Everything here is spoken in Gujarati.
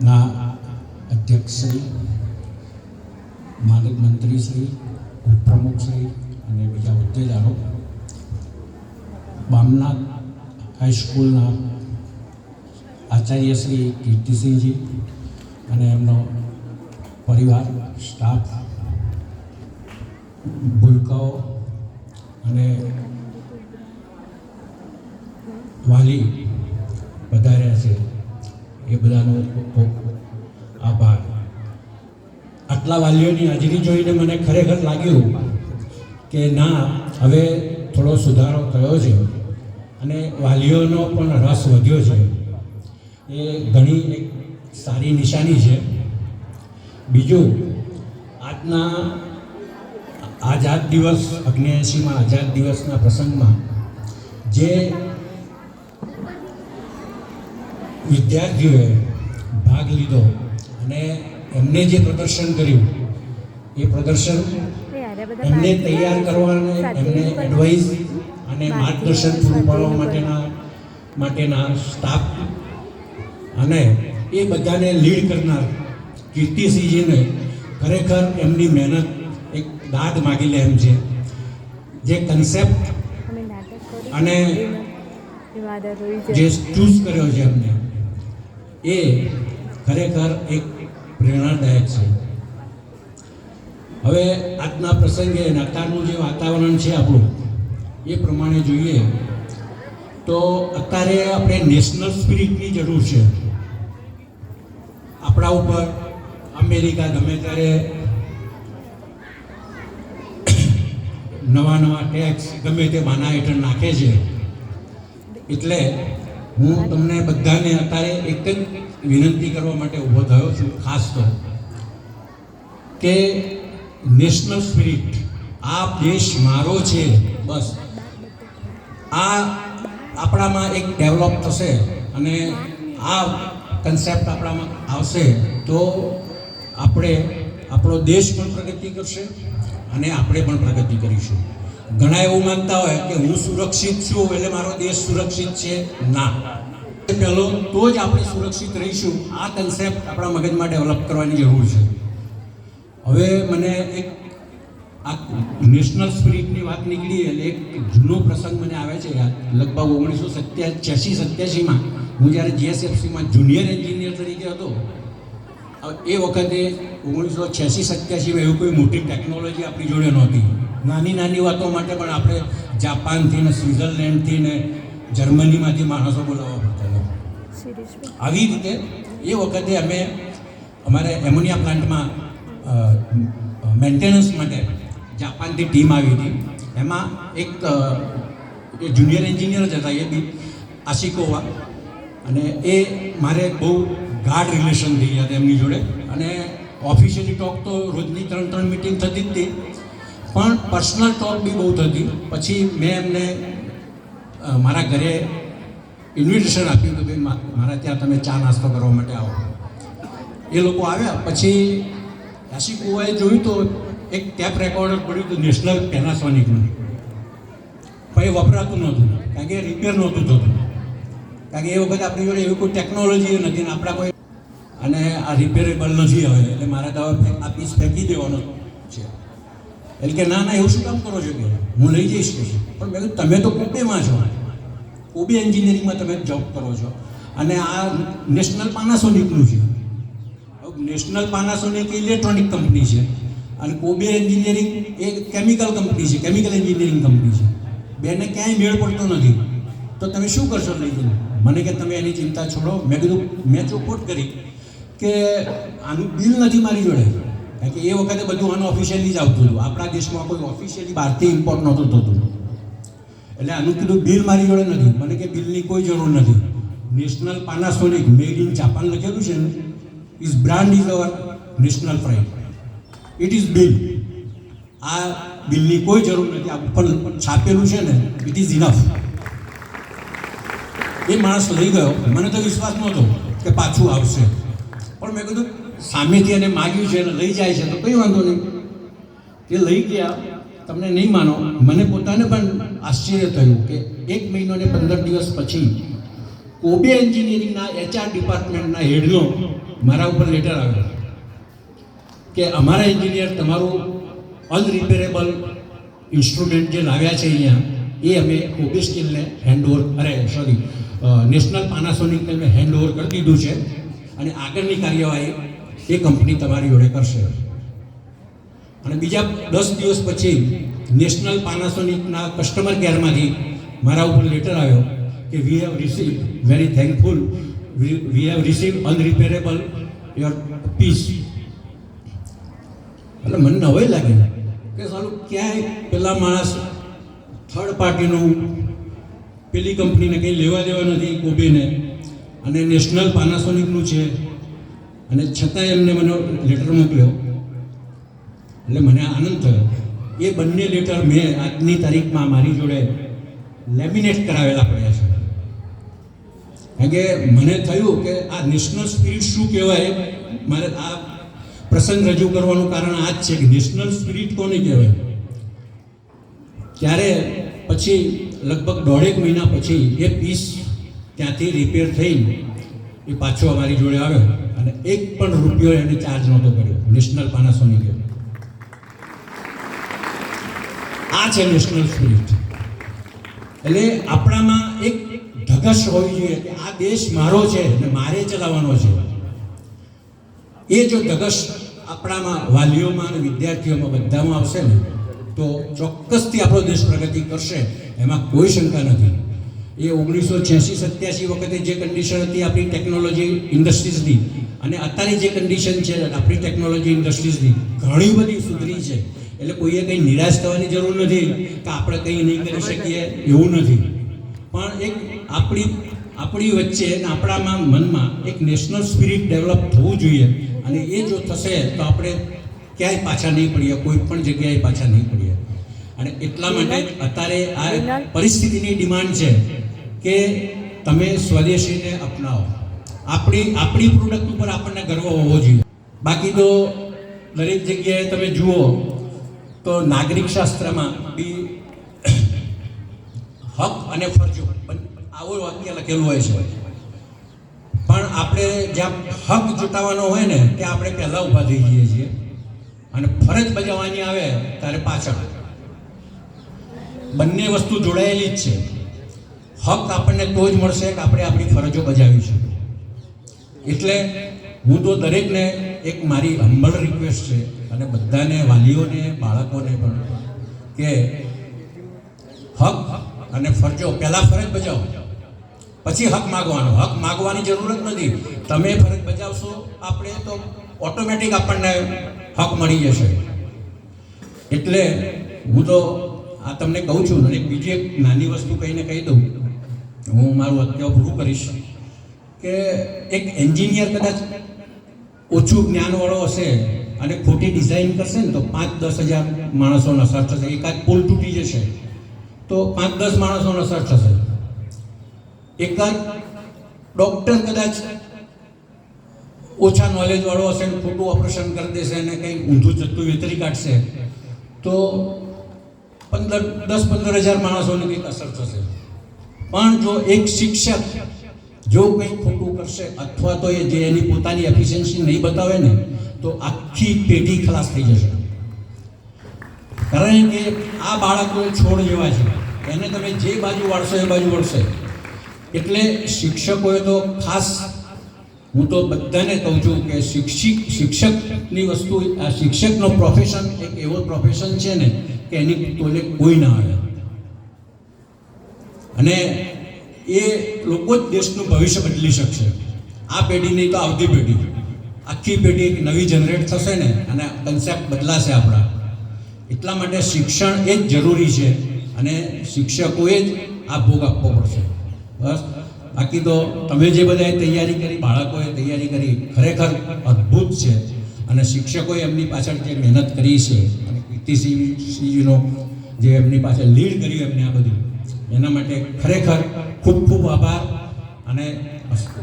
ના અધ્યક્ષશ્રી માનક મંત્રીશ્રી, ઉપપ્રમુખશ્રી અને બીજા હોદ્દેદારો બામનાથ હાઈસ્કૂલના આચાર્ય શ્રી કીર્તિસિંહજી અને એમનો પરિવાર સ્ટાફ ભૂલકાઓ અને વાલી વધાર્યા છે. એ બધાનો ખૂબ આભાર. આટલા વાલીઓની હાજરી જોઈને મને ખરેખર લાગ્યું કે ના, હવે થોડો સુધારો થયો છે અને વાલીઓનો પણ રસ વધ્યો છે. એ ઘણી એક સારી નિશાની છે. બીજું, આજના, આઝાદ દિવસ અગ્નેએંસીમાં આઝાદ દિવસના પ્રસંગમાં જે વિદ્યાર્થીઓએ ભાગ લીધો અને એમને જે પ્રદર્શન કર્યું એ પ્રદર્શન એમને તૈયાર કરવાને એમને એડવાઇસ અને માર્ગદર્શન પૂરું પાડવા માટેના માટેના સ્ટાફ અને એ બધાને લીડ કરનાર કીર્તિસિંહજીને ખરેખર એમની મહેનત એક દાદ માગી લે એમ છે. જે કન્સેપ્ટ અને જે ચૂઝ કર્યો છે એમને. એ ખરેખર એક પ્રેરણાદાયક છે. હવે આજના પ્રસંગે અત્યારનું જે વાતાવરણ છે આપણું, એ પ્રમાણે જોઈએ તો અત્યારે આપણે નેશનલ સ્પિરિટની જરૂર છે. આપણા ઉપર અમેરિકા ગમે ત્યારે નવા નવા ટેક્સ ગમે તે માના હેઠળ નાખે છે. એટલે હું તમને બધાને અત્યારે એક જ વિનંતી કરવા માટે ઊભો થયો છું, ખાસ તો, કે નેશનલ સ્પિરિટ આ દેશ મારો છે, બસ. આ આપણામાં એક ડેવલપ થશે અને આ કન્સેપ્ટ આપણામાં આવશે તો આપણે આપણો દેશ પણ પ્રગતિ કરશે અને આપણે પણ પ્રગતિ કરીશું. ઘણા એવું માનતા હોય કે હું સુરક્ષિત છું, એટલે મારો દેશ સુરક્ષિત છે. ના. પહેલો તો જ આપણે સુરક્ષિત રહીશું. આ કન્સેપ્ટ આપણા મગજમાં ડેવલપ કરવાની જરૂર છે. હવે મને એક આ નેશનલ સ્પિરિટની વાત નીકળી એટલે એક જૂનો પ્રસંગ મને આવે છે લગભગ ઓગણીસો સત્યા, છ્યાસી, સત્યાસીમાં હું જ્યારે જીએસએફસીમાં જુનિયર એન્જિનિયર તરીકે હતો એ વખતે ઓગણીસો છ્યાસી, સત્યાસીમાં એવું કોઈ મોટી ટેકનોલોજી આપણી જોડે નહોતી. નાની નાની વાતો માટે પણ આપણે જાપાનથી ને સ્વિટ્ઝરલેન્ડથી ને જર્મનીમાંથી માણસો બોલાવવા પડતા હતા. આવી રીતે એ વખતે અમે અમારે એમોનિયા પ્લાન્ટમાં મેન્ટેનન્સ માટે જાપાનથી ટીમ આવી હતી. એમાં એક જુનિયર એન્જિનિયર જ હતા એ બી આશિકોવા. અને એ મારે બહુ ગાઢ રિલેશન થઈ ગયા હતા એમની જોડે. અને ઓફિશિયલી ટોક તો રોજની ત્રણ ત્રણ મિટિંગ થતી જ હતી. પણ પર્સનલ ટોક બી બહુ થતી. પછી મેં એમને મારા ઘરે ઇન્વિટેશન આપ્યું કે ભાઈ મારા ત્યાં તમે ચા નાસ્તો કરવા માટે આવો. એ લોકો આવ્યા. પછી યાસી કુવાએ જોયું તો એક ટેપ રેકોર્ડર પડ્યું હતું નેશનલ પેનાસોનિકનું પણ એ વપરાતું નહોતું. કારણ કે રિપેર નહોતું થતું. કારણ કે એ વખત આપણી જોડે એવી કોઈ ટેકનોલોજી નથી ને આપણા કોઈ અને આ રિપેરેબલ નથી હવે. એટલે મારે તો આ પીસ ફેંકી દેવાનો છે. એટલે કે ના ના, એવું શું કામ કરો છો કે? હું લઈ જઈશ કે પણ મેં તમે તો કોબેમાં છો. કોબે એન્જિનિયરિંગમાં તમે જોબ કરો છો. અને આ નેશનલ પાનાસોનિકનું છે. નેશનલ પાનાસોનિક ઇલેક્ટ્રોનિક કંપની છે. અને કોબે એન્જિનિયરિંગ એ કેમિકલ કંપની છે કેમિકલ એન્જિનિયરિંગ કંપની છે. બેને ક્યાંય મેળ પડતો નથી. તો તમે શું કરશો લઈ જઈને? મને કે તમે એની ચિંતા છોડો. મેં કીધું, મેં ચોખવટ કરી કે આનું બિલ નથી મારી જોડે. કારણ કે એ વખતે બધું આનું ઓફિશિયલી જ આવતું હતું. આપણા દેશમાં કોઈ ઓફિશિયલી બહારથી ઇમ્પોર્ટ નહોતું થતું. એટલે આનું કીધું, બિલ મારી જોડે નથી. મને કે, બિલની કોઈ જરૂર નથી. National Panasonic made in Japan લખેલું છે ને is brand is our national pride it is bill આ બિલની કોઈ જરૂર નથી. આ ઉપર છાપેલું છે ને ઇટ ઇઝ ઇનફ એ માણસ લઈ ગયો. મને તો વિશ્વાસ નહોતો કે પાછું આવશે. પણ મેં કીધું સામેથી એને માગ્યું છે અને લઈ જાય છે, તો કંઈ વાંધો નહીં. તે લઈ ગયા. તમને નહીં માનો, મને પોતાને પણ આશ્ચર્ય થયું કે એક મહિનો ને પંદર દિવસ પછી કોબે એન્જિનિયરિંગના એચઆર ડિપાર્ટમેન્ટના હેડનો મારા ઉપર લેટર આવ્યો. કે અમારા એન્જિનિયર તમારું અનરિપેરેબલ ઇન્સ્ટ્રુમેન્ટ જે લાવ્યા છે અહીંયા, એ અમે કોબી સ્ટીલને હેન્ડઓવર અરે સોરી નેશનલ પાનાસોનિકને અમે હેન્ડઓવર કરી દીધું છે. અને આગળની કાર્યવાહી એ કંપની તમારી જોડે કરશે. અને બીજા દસ દિવસ પછી નેશનલ પાનાસોનિકના કસ્ટમર કેરમાંથી મારા ઉપર લેટર આવ્યો કે we have receive very thankful we have receive unrepairable your piece એટલે મને નવાઈ લાગે કે સારું, ક્યાંય પેલા માણસ થર્ડ પાર્ટીનું પેલી કંપનીને કંઈ લેવા દેવા નથી કોબીને. અને નેશનલ પાનાસોનિકનું છે અને છતાંય એમને મને લેટર મોકલ્યો. એટલે મને આનંદ થયો. એ બંને લેટર મેં આજની તારીખમાં મારી જોડે લેમિનેટ કરાવેલા પડ્યા છે. કારણ કે મને થયું કે આ નેશનલ સ્પિરિટ શું કહેવાય? મારે આ પ્રસંગ રજૂ કરવાનું કારણ આ જ છે કે નેશનલ સ્પિરિટ કોને કહેવાય? ત્યારે પછી લગભગ દોઢેક મહિના પછી એ પીસ ત્યાંથી રિપેર થઈ એ પાછો અમારી જોડે આવ્યો. અને એક પણ રૂપિયો એને ચાર્જ નહોતો કર્યો. નેશનલ પાનાસોનિકે આ છે નેશનલ સ્પિરિટ એટલે આપણામાં એક ધગશ હોવી જોઈએ કે આ દેશ મારો છે અને મારે ચલાવવાનો છે. એ જો ધગશ આપણામાં વાલીઓમાં અને વિદ્યાર્થીઓમાં બધામાં આવશે ને, તો ચોક્કસથી આપણો દેશ પ્રગતિ કરશે, એમાં કોઈ શંકા નથી. એ ઓગણીસો છ્યાસી સત્યાસી વખતે જે કન્ડિશન હતી આપણી ટેકનોલોજી ઇન્ડસ્ટ્રીઝની અને અત્યારે જે કન્ડિશન છે આપણી ટેકનોલોજી ઇન્ડસ્ટ્રીઝની ઘણી બધી સુધરી છે. એટલે કોઈએ કંઈ નિરાશ થવાની જરૂર નથી કે આપણે કંઈ નહીં કરી શકીએ એવું નથી. પણ એક આપણી આપણી વચ્ચે આપણામાં મનમાં એક નેશનલ સ્પિરિટ ડેવલપ થવું જોઈએ. અને એ જો થશે તો આપણે ક્યાંય પાછા નહીં પડીએ કોઈ પણ જગ્યાએ પાછા નહીં પડીએ. અને એટલા માટે અત્યારે આ પરિસ્થિતિની ડિમાન્ડ છે. કે તમે સ્વદેશીને અપનાવો. આપણી આપણી પ્રોડક્ટ ઉપર આપણને ગર્વ હોવો જોઈએ. બાકી તો દરેક જગ્યાએ તમે જુઓ તો નાગરિક શાસ્ત્રમાં બી હક અને ફરજો આવું વાક્ય લખેલું હોય છે. પણ આપણે જ્યાં હક જુટાવવાનો હોય ને, ત્યાં આપણે પહેલાં ઊભા થઈ જઈએ છીએ. અને ફરજ બજાવવાની આવે ત્યારે પાછળ. બંને વસ્તુ જોડાયેલી જ છે. હક આપણને તો જ મળશે કે આપણે આપણી ફરજો બજાવી શકીએ. એટલે હું તો દરેકને એક મારી હંબલ રિક્વેસ્ટ છે અને બધાને, વાલીઓને, બાળકોને પણ કે હક અને ફરજો પહેલાં ફરજ બજાવો, પછી હક માગવાનો. હક માગવાની જરૂર જ નથી. તમે ફરજ બજાવશો, આપણે તો ઓટોમેટિક આપણને હક મળી જશે. એટલે હું તો આ તમને કહું છું અને બીજી એક નાની વસ્તુ કહીને કહી દઉં. હું મારું અત્યારે પૂરું કરીશ કે એક એન્જિનિયર કદાચ ઓછું જ્ઞાનવાળો હશે અને ખોટી ડિઝાઇન કરશે ને તો પાંચ દસ હજાર માણસોનો અસર થશે. એકાદ પુલ તૂટી જશે તો પાંચ દસ માણસોનો અસર થશે. એકાદ ડૉક્ટર કદાચ ઓછા નોલેજવાળો હશે ને ખોટું ઓપરેશન કરી દેશે અને કંઈ ઊંધું જતું વિતરી કાઢશે તો પંદર દસ પંદર હજાર માણસોને કંઈક અસર થશે. પણ જો એક શિક્ષક જો કંઈ ખોટું કરશે, અથવા તો એ જે એની પોતાની એફિશિયન્સી નહીં બતાવે ને, તો આખી પેઢી ખલાસ થઈ જશે. કારણ કે આ બાળકો છોડ જેવા છે. એને તમે જે બાજુ વાળશો એ બાજુ વળશે. એટલે શિક્ષકોએ તો ખાસ, હું તો બધાને કહું છું કે શિક્ષિક, શિક્ષકની વસ્તુ, આ શિક્ષકનો પ્રોફેશન એક એવો પ્રોફેશન છે ને કે એની તોલે કોઈ ના આવે. અને એ લોકો જ દેશનું ભવિષ્ય બદલી શકશે. આ પેઢી નહીં તો આવતી પેઢી. આખી પેઢી એક નવી જનરેટ થશે ને, અને કન્સેપ્ટ બદલાશે આપણા. એટલા માટે શિક્ષણ એ જ જરૂરી છે, અને શિક્ષકોએ જ આ ભોગ આપવો પડશે. બસ. બાકી તો તમે જે બધાએ તૈયારી કરી, બાળકોએ તૈયારી કરી, ખરેખર અદ્ભુત છે. અને શિક્ષકોએ એમની પાછળ જે મહેનત કરી છે, અને કીર્તિસિંહજીનો જે એમની પાછળ લીડ કર્યું એમને આ બધું. એના માટે ખરેખર ખૂબ ખૂબ આભાર અને અસ્તુ.